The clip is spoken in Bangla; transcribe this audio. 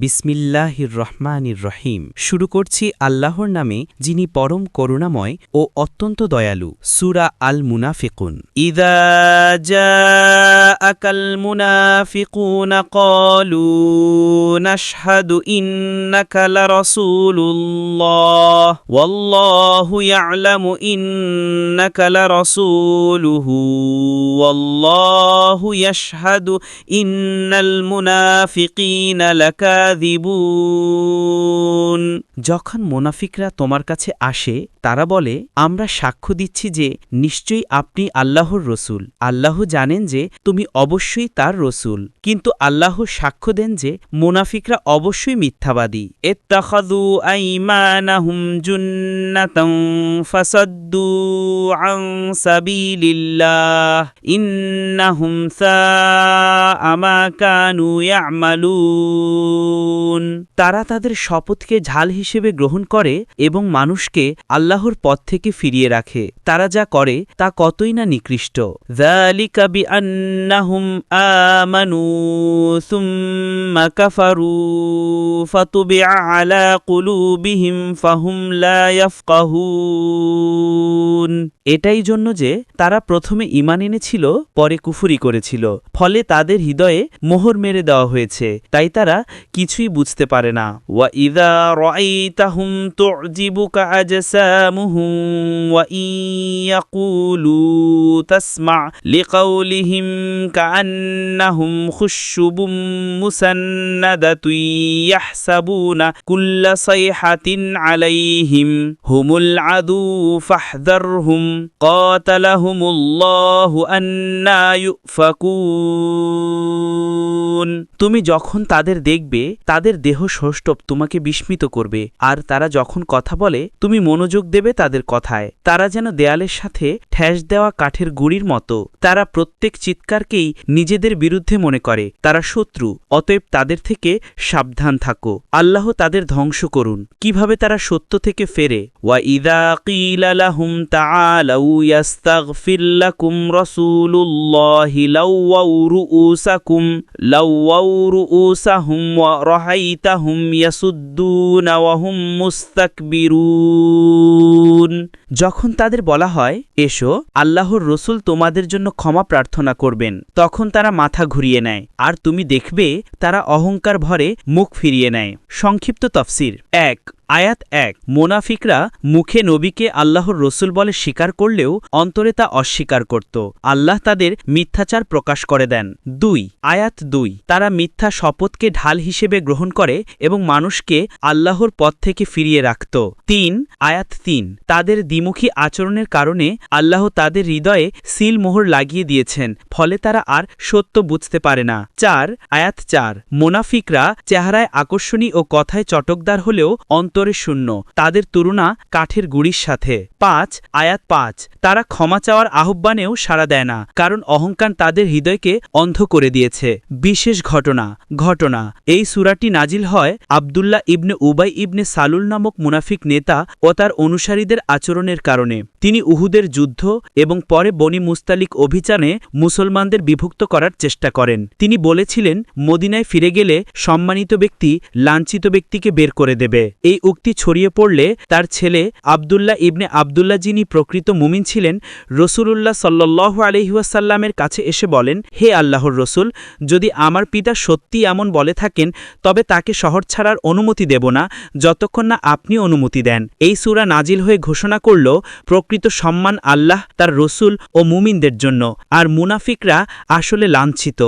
বিসমিল্লাহির রহমানির রহিম। শুরু করছি আল্লাহর নামে, যিনি পরম করুণাময় ও অত্যন্ত দয়ালু। সুরা আল মুনাফিকুন ইদা জাআকাল মুনাফিকুনা ক্বালু, নাশহাদু ইন্নাকা লারাসূলুল্লাহ। ওয়াল্লাহু ইয়ালামু ইন্নাকা লারাসূলুহু। ওয়াল্লাহু ইয়াশহাদু ইন্নাল মুনাফিকিনা تكاذبون যখন মোনাফিকরা তোমার কাছে আসে, তারা বলে, আমরা সাক্ষ্য দিচ্ছি যে নিশ্চয়ই আপনি আল্লাহর রসুল। আল্লাহ জানেন যে তুমি অবশ্যই তার রসুল। কিন্তু আল্লাহ সাক্ষ্য দেন যে মোনাফিকরা অবশ্যই মিথ্যাবাদী। তারা তাদের শপথকে ঝাল হিসেবে গ্রহণ করে এবং মানুষকে আল্লাহর পথ থেকে ফিরিয়ে রাখে। তারা যা করে, তা কতই না নিকৃষ্ট। এটাই জন্য যে তারা প্রথমে ইমান এনেছিল, পরে কুফুরি করেছিল। ফলে তাদের হৃদয়ে মোহর মেরে দেওয়া হয়েছে। তাই তারা কিছুই বুঝতে পারে না। ওয়া ইদা রয় রাইতাহুম তুজিবুকা আজসামুহুম ওয়া ইয়াকুলু তাসমা লিকাউলিহিম কাআন্নাহুম খুশুবুম মুসান্নাদাতুন ইয়াহসাবুনা কুল্লা সাইহাতিন আলাইহিম হুমুল আদু ফাহদারহুম কাতালাহুমুল্লাহু আন্না ইউফাকুন তুমি যখন তাদের দেখবে, তাদের দেহ সৌষ্ঠব তোমাকে বিস্মিত করবে। আর তারা যখন কথা বলে, তুমি মনোযোগ দেবে তাদের কথায়। তারা যেন দেয়ালের সাথে ঠ্যাস দেওয়া কাঠের গুড়ির মতো। তারা প্রত্যেক চিৎকারকেই নিজেদের বিরুদ্ধে মনে করে। তারা শত্রু, অতএব তাদের থেকে সাবধান থাকো। আল্লাহ তাদের ধ্বংস করুন। কীভাবে তারা সত্য থেকে ফেরে? ওয়া ইদা কিলা লাহুম তাআলাউ রুউসাহুম ওয়া রাহাইতাহুম ইয়াসুদ্দুনা ওয়া হুম মুস্তাকবিরুন যখন তাদের বলা হয়, এসো, আল্লাহর রসুল তোমাদের জন্য ক্ষমা প্রার্থনা করবেন। তখন তারা মাথা ঘুরিয়ে নেয়, আর তুমি দেখবে তারা অহংকার ভরে মুখ ফিরিয়ে নেয়। সংক্ষিপ্ত তফসির। এক আয়াত এক, মোনাফিকরা মুখে নবীকে আল্লাহর রসুল বলে স্বীকার করলেও অন্তরে তা অস্বীকার করত। আল্লাহ তাদের মিথ্যাচার প্রকাশ করে দেন। দুই, আয়াত দুই, তারা মিথ্যা শপথকে ঢাল হিসেবে গ্রহণ করে এবং মানুষকে আল্লাহর পথ থেকে ফিরিয়ে রাখত। তিন, আয়াত তিন, তাদের দ্বিমুখী আচরণের কারণে আল্লাহ তাদের হৃদয়ে সিল মোহর লাগিয়ে দিয়েছেন, ফলে তারা আর সত্য বুঝতে পারে না। চার, আয়াত চার, মোনাফিকরা চেহারায় আকর্ষণী ও কথায় চটকদার হলেও অন্তরে শূন্য, তাদের তুলনা কাঠের গুড়ির সাথে। পাঁচ, আয়াত পাঁচ, তারা ক্ষমা চাওয়ার আহ্বানেও সাড়া দেয় না, কারণ অহংকার তাদের হৃদয়কে অন্ধ করে দিয়েছে। বিশেষ ঘটনা ঘটনা, এই সুরাটি নাজিল হয় আবদুল্লাহ ইবনে উবাই ইবনে সালুল নামক মুনাফিক নেতা ও তার অনুসারীদের আচরণের কারণে। তিনি উহুদের যুদ্ধ এবং পরে বনি মুস্তালিক অভিযানে মুসলমানদের বিভক্ত করার চেষ্টা করেন। তিনি বলেছিলেন, মদিনায় ফিরে গেলে সম্মানিত ব্যক্তি লাঞ্ছিত ব্যক্তিকে বের করে দেবে। এই উক্তি ছড়িয়ে পড়লে তার ছেলে আবদুল্লাহ ইবনে আবদুল্লাহ যিনি প্রকৃত মুমিন ছিলেন, রসুলুল্লাহ সাল্লাহ আলহিউসাল্লামের কাছে এসে বলেন, হে আল্লাহর রসুল, যদি আমার পিতা সত্যি এমন বলে থাকেন, তবে তাকে শহর ছাড়ার অনুমতি দেব না, যতক্ষণ না আপনি অনুমতি দেন। এই সুরা নাজিল হয়ে ঘোষণা করল প্রকৃত সম্মান আল্লাহ তার রসুল ও মুমিনদের জন্য। আর মুনাফিকরা আসলে লাঞ্ছিত।